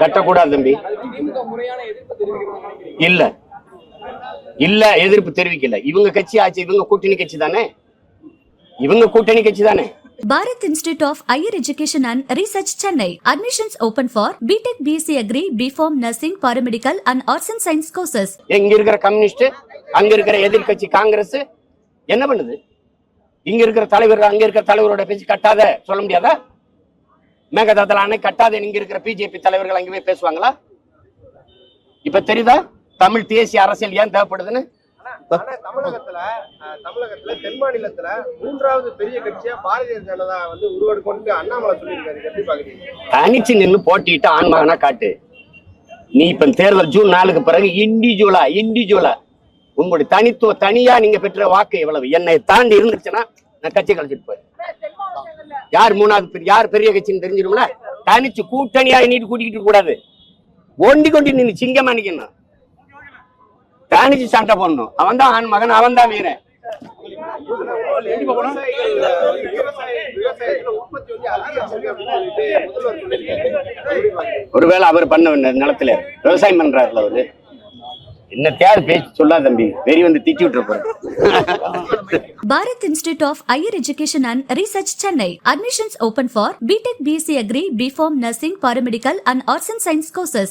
கட்டக்கூடாது தம்பி. இல்ல. இல்ல எதிர்ப்பு தெரிவிக்கல. இவங்க கட்சி ஆச்சு இவங்க கூட்டணி கட்சி தானே? இவங்க கூட்டணி கட்சி தானே? Bharat Institute of Higher Education and Research Chennai. Admissions open for BTech BSc Agri, BPharm Nursing, Paramedical and Arts and Science courses. இங்க இருக்கிற கம்யூனிஸ்ட் அங்க இருக்கிற எதிர்க்கட்சி காங்கிரஸ் என்ன பண்ணுது? இங்க இருக்கிற தலைவர் அங்க இருக்கிற தலைவரோட பேச்சு கட்டாத சொல்ல முடியாதா? மேகதாதல அணை கட்டாத இங்க இருக்கிற பிஜேபி தலைவர்கள் அங்க போய் பேசுவாங்களா? இப்ப தெரியுதா? தமிழ் தேசிய அரசியல் ஏன் தேவைப்படுதுன்னு? தமிழகத்துல தமிழகத்துல தென் மாநிலத்துல மூன்றாவது பெரிய கட்சியா பாரதிய ஜனதா வந்து உருவெடுக்கொண்டு அண்ணாமலை சொல்லியிருக்காரு. எப்படி பாக்குறீங்க? தனிச்சு நின்னு போட்டிட்டு ஆண்மகனா காட்டு. நீ இப்ப தேர்தல் ஜூன் நாலுக்கு பிறகு இண்டிவிஜுவலா இண்டிவிஜுவலா உங்களுடைய தனித்துவ தனியா நீங்க பெற்ற வாக்கு எவ்வளவு? என்னை தாண்டி இருந்துச்சுன்னா நான் கட்சி கழிச்சிட்டு போய் யார் மூணாவது பெரிய யார் பெரிய கட்சின்னு தெரிஞ்சிடும்ல? தனிச்சு கூட்டணியா எண்ணிட்டு கூட்டிக்கிட்டு கூடாது. ஒண்டி கொண்டி நின்னு சிங்கமா நிக்கணும் தனிச்சு சண்டை போடணும். அவன் தான் ஆண் மகன் அவன் தான் வீரன். ஒருவேளை அவர் பண்ண நிலத்துல விவசாயம் பண்றாருல அவரு. என்ன தேவை பேச்சு சொல்லாத தம்பி வெறி வந்து திட்டி விட்டுற போறேன் Bharat Institute of Higher Education and Research Chennai. Admissions open for BTech BSc Agri, BPharm Nursing, Paramedical and Arts and Science courses.